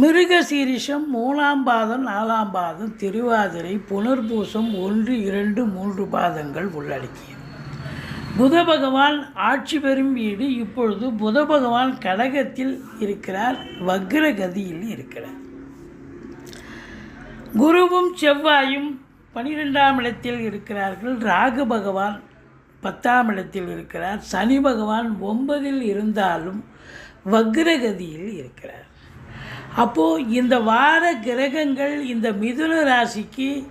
மிருகசீரிஷம் மூணாம் பாதம் நாலாம் பாதம் திருவாதிரை புனர்பூசம் ஒன்று இரண்டு மூன்று பாதங்கள் உள்ளடக்கியது. புத பகவான் ஆட்சி பெறும் வீடு இப்பொழுது புத பகவான் கடகத்தில் இருக்கிறார் வக்ரகதியில் இருக்கிறார். குருவும் செவ்வாயும் பனிரெண்டாம் இடத்தில் இருக்கிறார்கள். ராகு பகவான் பத்தாம் இடத்தில் இருக்கிறார். சனி பகவான் ஒன்பதில் இருந்தாலும் வக்ரகதியில் இருக்கிறார். அப்போது இந்த வார கிரகங்கள் இந்த மிதுன ராசிக்கு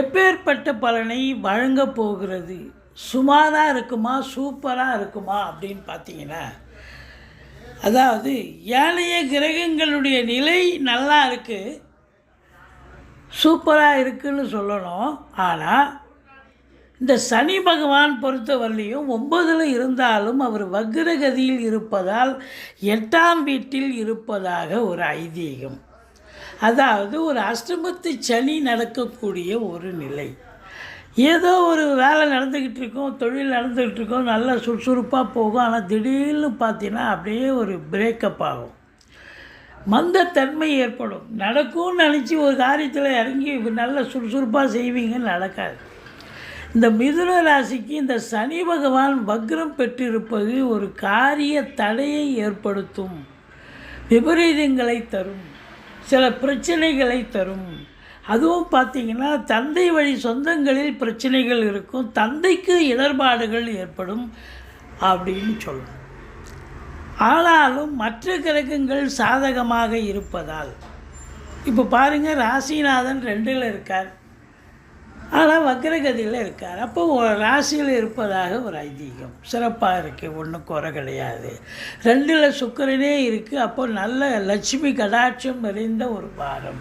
எப்பேற்பட்ட பலனை வழங்கப் போகிறது? சுமாராக இருக்குமா? சூப்பராக இருக்குமா? அப்படின்னு பார்த்தீங்கன்னா அதாவது ஏழைய கிரகங்களுடைய நிலை நல்லா இருக்குது சூப்பராக இருக்குன்னு சொல்லணும். ஆனால் இந்த சனி பகவான் பொறுத்தவரையிலையும் ஒன்பதில் இருந்தாலும் அவர் வக்ரகதியில் இருப்பதால் எட்டாம் வீட்டில் இருப்பதாக ஒரு ஐதீகம். அதாவது ஒரு அஷ்டமத்து சனி நடக்கக்கூடிய ஒரு நிலை. ஏதோ ஒரு வேலை நடந்துக்கிட்டு இருக்கோம் தொழில் நடந்துக்கிட்டு இருக்கோம் நல்லா சுறுசுறுப்பாக போகும் ஆனால் திடீர்னு பார்த்தீங்கன்னா அப்படியே ஒரு பிரேக்கப் ஆகும். மந்தத்தன்மை ஏற்படும். நடக்கும்னு நினச்சி ஒரு காரியத்தில் இறங்கி நல்ல சுறுசுறுப்பாக செய்வீங்கன்னு நடக்காது. இந்த மிதுன ராசிக்கு இந்த சனி பகவான் வக்ரம் பெற்றிருப்பது ஒரு காரிய தடையை ஏற்படுத்தும். விபரீதங்களை தரும். சில பிரச்சனைகளை தரும். அதுவும் பார்த்திங்கன்னா தந்தை வழி சொந்தங்களில் பிரச்சனைகள் இருக்கும். தந்தைக்கு இடர்பாடுகள் ஏற்படும் அப்படின்னு சொல்லணும் ஆனாலும் மற்ற கிரகங்கள் சாதகமாக இருப்பதால். இப்போ பாருங்கள் ராசிநாதன் ரெண்டில் இருக்கார். ஆனால் வக்ரகதியில் இருக்கார். அப்போ ஒரு ராசியில் இருப்பதாக ஒரு ஐதீகம். சிறப்பாக இருக்குது ஒன்றும் குறை கிடையாது. ரெண்டில் சுக்கரனே இருக்குது அப்போ நல்ல லட்சுமி கடாட்சம் நிறைந்த ஒரு வாரம்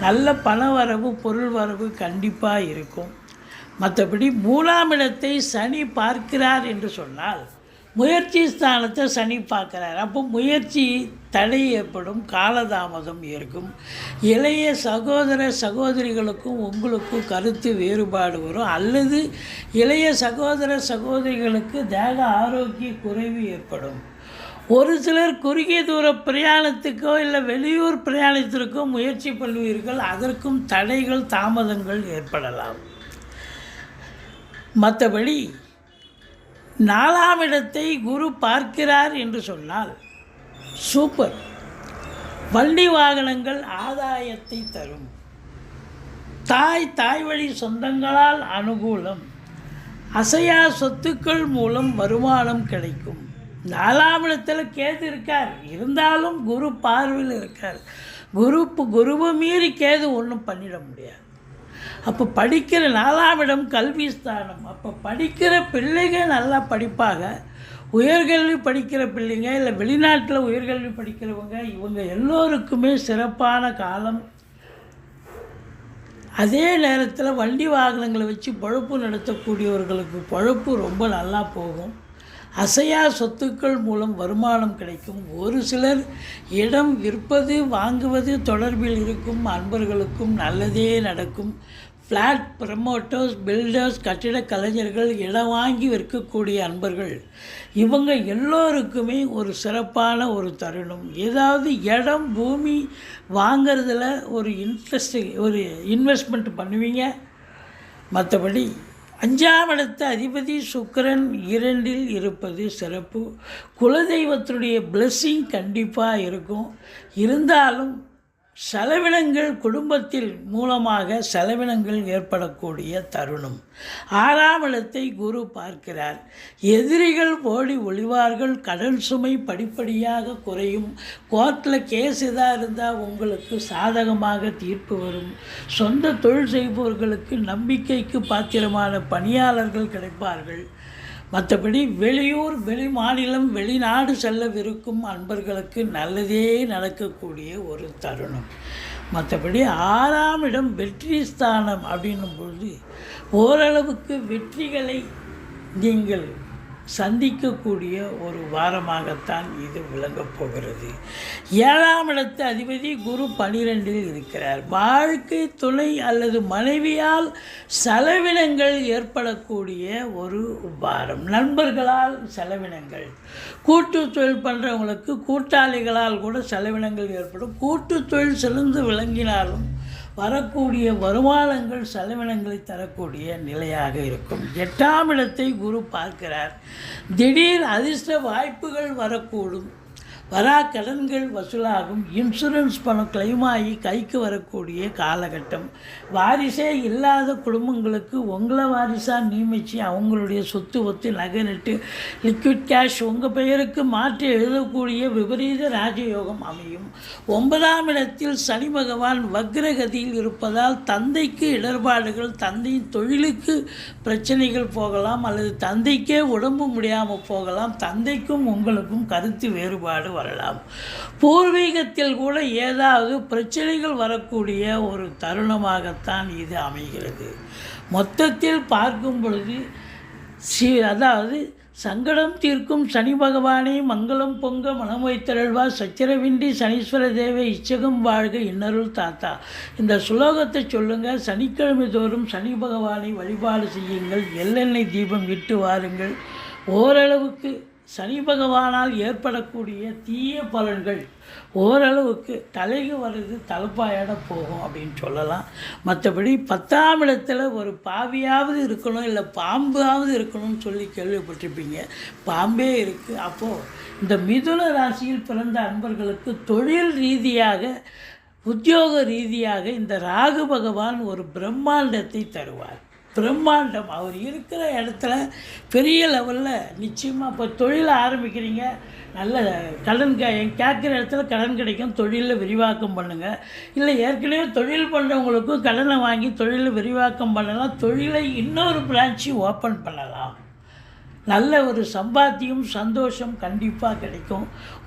நல்ல பண வரவு பொருள் வரவு கண்டிப்பாக இருக்கும். மற்றபடி மூணாம் இடத்தை சனி பார்க்கிறார் என்று சொன்னால் முயற்சி ஸ்தானத்தை சனி பார்க்குறார். அப்போ முயற்சி தடை ஏற்படும் காலதாமதம் இருக்கும் இளைய சகோதர சகோதரிகளுக்கும் உங்களுக்கும் கருத்து வேறுபாடு வரும். அல்லது இளைய சகோதர சகோதரிகளுக்கு தேக ஆரோக்கிய குறைவு ஏற்படும். ஒரு சிலர் குறுகிய தூர பிரயாணத்துக்கோ இல்லை வெளியூர் பிரயாணத்திற்கோ முயற்சி பண்ணுவீர்கள். அதற்கும் தடைகள் தாமதங்கள் ஏற்படலாம். மற்றபடி நாலாம் இடத்தை குரு பார்க்கிறார் என்று சொன்னால் சூப்பர். வண்டி வாகனங்கள் ஆதாயத்தை தரும். தாய் தாய் வழி சொந்தங்களால் அனுகூலம். அசையா சொத்துக்கள் மூலம் வருமானம் கிடைக்கும். நாலாம் இடத்துல கேது இருக்கார். இருந்தாலும் குரு பார்வையில் இருக்கார். குரு குருவை மீறி கேது ஒன்றும் பண்ணிட முடியாது. அப்போ படிக்கிற நாலாம் இடம் கல்வி ஸ்தானம். அப்போ படிக்கிற பிள்ளைகள் நல்லா படிப்பாங்க. உயர்கல்வி படிக்கிற பிள்ளைங்க இல்லை வெளிநாட்டில் உயர்கல்வி படிக்கிறவங்க இவங்க எல்லோருக்குமே சிறப்பான காலம். அதே நேரத்தில் வண்டி வாகனங்களை வச்சு பழப்பு நடத்தக்கூடியவர்களுக்கு பழப்பு ரொம்ப நல்லா போகும். அசையா சொத்துக்கள் மூலம் வருமானம் கிடைக்கும். ஒரு சிலர் இடம் விற்பது வாங்குவது தொடர்பில் இருக்கும் அன்பர்களுக்கும் நல்லதே நடக்கும். ஃப்ளாட் ப்ரமோட்டர்ஸ் பில்டர்ஸ் கட்டிட கலைஞர்கள் இடம் வாங்கி விற்கக்கூடிய அன்பர்கள். இவங்க எல்லோருக்குமே ஒரு சிறப்பான ஒரு தருணம். ஏதாவது இடம் பூமி வாங்கிறதுல ஒரு இன்ட்ரெஸ்டிங் ஒரு இன்வெஸ்ட்மெண்ட் பண்ணுவீங்க. மற்றபடி அஞ்சாம் இடத்து அதிபதி சுக்கரன் இரண்டில் இருப்பது சிறப்பு. குலதெய்வத்தினுடைய பிளெஸ்ஸிங் கண்டிப்பாக இருக்கும். இருந்தாலும் செலவினங்கள் குடும்பத்தில் மூலமாக செலவினங்கள் ஏற்படக்கூடிய தருணம். ஆறாம் இடத்தை குரு பார்க்கிறார். எதிரிகள் ஓடி ஒளிவார்கள். கடன் சுமை படிப்படியாக குறையும். கோர்ட்டில் கேஸ் எதாக இருந்தால் உங்களுக்கு சாதகமாக தீர்ப்பு வரும். சொந்த தொழில் செய்பவர்களுக்கு நம்பிக்கைக்கு பாத்திரமான பணியாளர்கள் கிடைப்பார்கள். மற்றபடி வெளியூர் வெளி மாநிலம் வெளிநாடு செல்லவிருக்கும் அன்பர்களுக்கு நல்லதே நடக்கக்கூடிய ஒரு தருணம். மற்றபடி ஆறாம் இடம் வெற்றி ஸ்தானம் அப்படின்னும் பொழுது ஓரளவுக்கு வெற்றிகளை நீங்கள் சந்திக்கக்கூடிய ஒரு வாரமாகத்தான் இது விளங்கப் போகிறது. ஏழாம் இடத்து அதிபதி குரு பனிரெண்டில் இருக்கிறார். வாழ்க்கை துணை அல்லது மனைவியால் செலவினங்கள் ஏற்படக்கூடிய ஒரு வாரம். நண்பர்களால் செலவினங்கள். கூட்டு தொழில் பண்ணுறவங்களுக்கு கூட்டாளிகளால் கூட செலவினங்கள் ஏற்படும். கூட்டு தொழில் சிறந்து விளங்கினாலும் வரக்கூடிய வருமானங்கள் செலவினங்களை தரக்கூடிய நிலையாக இருக்கும். எட்டாம் இடத்தை குரு பார்க்கிறார். திடீர் அதிர்ஷ்ட வாய்ப்புகள் வரக்கூடும். வரா கடன்கள் வசூலாகும். இன்சூரன்ஸ் பணம் கிளைமாகி ஆகி கைக்கு வரக்கூடிய காலகட்டம். வாரிசே இல்லாத குடும்பங்களுக்கு உங்களை வாரிசாக நியமித்து அவங்களுடைய சொத்து ஒத்து நகை நட்டு லிக்விட் கேஷ் உங்கள் பெயருக்கு மாற்றி எழுதக்கூடிய விபரீத ராஜயோகம் அமையும். ஒன்பதாம் இடத்தில் சனி பகவான் வக்ரகதியில் இருப்பதால் தந்தைக்கு இடர்பாடுகள் தந்தையின் தொழிலுக்கு பிரச்சனைகள் போகலாம் அல்லது தந்தைக்கே உடம்பு முடியாமல் போகலாம். தந்தைக்கும் உங்களுக்கும் கருத்து வேறுபாடு வரலாம். பூர்வீகத்தில் கூட ஏதாவது பிரச்சனைகள் வரக்கூடிய ஒரு தருணமாகத்தான் இது அமைகிறது. மொத்தத்தில் பார்க்கும் பொழுது சி அதாவது சங்கடம் தீர்க்கும் சனி பகவானே மங்களம் பொங்க மனம் வைத்தருள்வா சச்சரவின்றி சனீஸ்வர தேவை இச்சகம் வாழ்க இன்னருள் தாத்தா. இந்த சுலோகத்தை சொல்லுங்கள் சனிக்கிழமை தோறும் சனி பகவானை வழிபாடு செய்யுங்கள் எள்ளெண்ணெய் தீபம் விட்டு வாருங்கள். ஓரளவுக்கு சனி பகவானால் ஏற்படக்கூடிய தீய பலன்கள் ஓரளவுக்கு தலைக்கு வர்றது தலைப்பாயோட போகும் அப்படின்னு சொல்லலாம். மற்றபடி பத்தாம் இடத்துல ஒரு பாவியாவது இருக்கணும் இல்லை பாம்பாவது இருக்கணும்னு சொல்லி கேள்விப்பட்டிருப்பீங்க. பாம்பே இருக்குது அப்போது இந்த மிதுன ராசியில் பிறந்த அன்பர்களுக்கு தொழில் ரீதியாக உத்தியோக ரீதியாக இந்த ராகு பகவான் ஒரு பிரம்மாண்டத்தை தருவார். பிரம்மாண்டம். அவர் இருக்கிற இடத்துல பெரிய லெவலில் நிச்சயமாக இப்போ தொழிலை ஆரம்பிக்கிறீங்க. நல்ல கடன் க கேட்குற இடத்துல கடன் கிடைக்கும். தொழிலில் விரிவாக்கம் பண்ணுங்கள் இல்லை ஏற்கனவே தொழில் பண்ணுறவங்களுக்கும் கடனை வாங்கி தொழிலில் விரிவாக்கம் பண்ணலாம் தொழிலை இன்னொரு பிரான்ச்சு ஓப்பன் பண்ணலாம். நல்ல ஒரு சம்பாத்தியம் சந்தோஷம் கண்டிப்பாக கிடைக்கும்.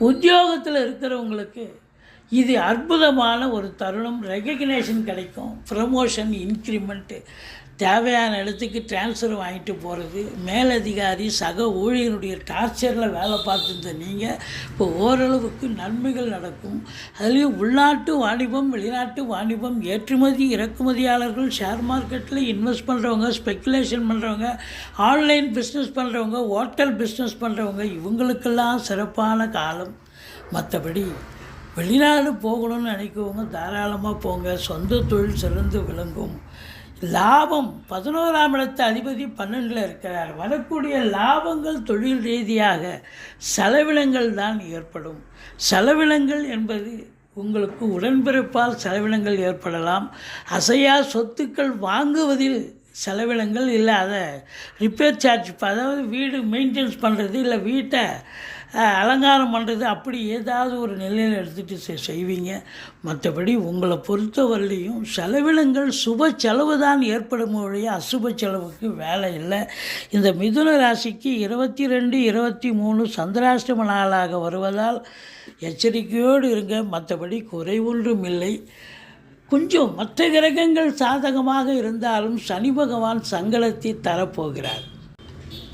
உத்தியோகத்தில் இருக்கிறவங்களுக்கு இது அற்புதமான ஒரு தருணம். ரெகக்னேஷன் கிடைக்கும். ப்ரமோஷன் இன்க்ரிமெண்ட்டு தேவையான இடத்துக்கு ட்ரான்ஸ்ஃபர் வாங்கிட்டு போகிறது மேலதிகாரி சக ஊழியனுடைய டார்ச்சரில் வேலை பார்த்துருந்த நீங்கள் இப்போ ஓரளவுக்கு நன்மைகள் நடக்கும். அதுலேயும் உள்நாட்டு வாணிபம் வெளிநாட்டு வாணிபம் ஏற்றுமதி இறக்குமதியாளர்கள் ஷேர் மார்க்கெட்டில் இன்வெஸ்ட் பண்ணுறவங்க ஸ்பெக்குலேஷன் பண்ணுறவங்க ஆன்லைன் பிஸ்னஸ் பண்ணுறவங்க ஹோட்டல் பிஸ்னஸ் பண்ணுறவங்க இவங்களுக்கெல்லாம் சிறப்பான காலம். மற்றபடி வெளிநாடு போகணும்னு நினைக்கிறவங்க தாராளமாக போங்க. சொந்த தொழில் சிறந்து விளங்கும். லாபம் பதினோராம் இடத்து அதிபதி பன்னெண்டில் இருக்கிறார். வரக்கூடிய லாபங்கள் தொழில் ரீதியாக செலவினங்கள் தான் ஏற்படும். செலவினங்கள் என்பது உங்களுக்கு உடன்பிறப்பால் செலவினங்கள் ஏற்படலாம். அசையா சொத்துக்கள் வாங்குவதில் செலவினங்கள் இல்லை அதை ரிப்பேர் சார்ஜ் அதாவது வீடு மெயின்டெனன்ஸ் பண்ணுறது இல்லை வீட்டை அலங்காரம் பண்ணுறது அப்படி ஏதாவது ஒரு நிலையில் எடுத்துகிட்டு செ செய்வீங்க. மற்றபடி உங்களை பொறுத்தவரையிலையும் செலவினங்கள் சுப செலவு தான் ஏற்படும் ஒழிய அசுப செலவுக்கு வேலை இல்லை. இந்த மிதுன ராசிக்கு இருபத்தி ரெண்டு இருபத்தி மூணு சந்திராஷ்டம நாளாக வருவதால் எச்சரிக்கையோடு இருங்க. மற்றபடி குறை ஒன்றும் இல்லை. கொஞ்சம் மற்ற கிரகங்கள் சாதகமாக இருந்தாலும் சனி பகவான் சங்கடத்தை தரப்போகிறார்.